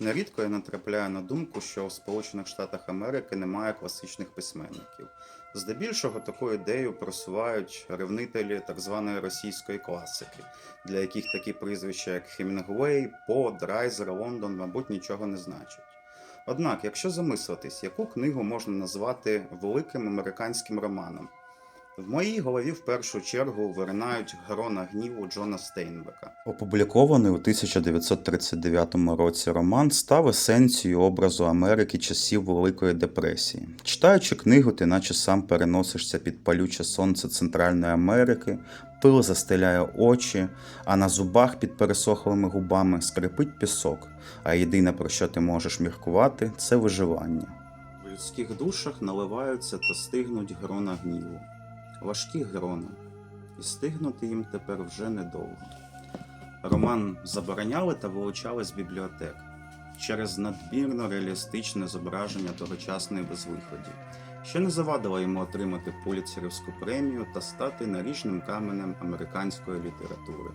Нерідко я натрапляю на думку, що в Сполучених Штатах Америки немає класичних письменників. Здебільшого таку ідею просувають ревнителі так званої російської класики, для яких такі прізвища, як Хемінгуей, По, Драйзер, Лондон, мабуть, нічого не значать. Однак, якщо замислитись, яку книгу можна назвати великим американським романом, в моїй голові в першу чергу виринають грона гніву Джона Стейнбека. Опублікований у 1939 році роман став есенцією образу Америки часів Великої депресії. Читаючи книгу, ти наче сам переносишся під палюче сонце Центральної Америки, пил застеляє очі, а на зубах під пересохлими губами скрипить пісок, а єдине про що ти можеш міркувати це виживання. В людських душах наливаються та стигнуть грона гніву важкі грони, і стигнути їм тепер вже недовго. Роман забороняли та вилучали з бібліотек через надмірно реалістичне зображення тогочасної безвиході, що не завадило йому отримати поліцерівську премію та стати наріжним каменем американської літератури.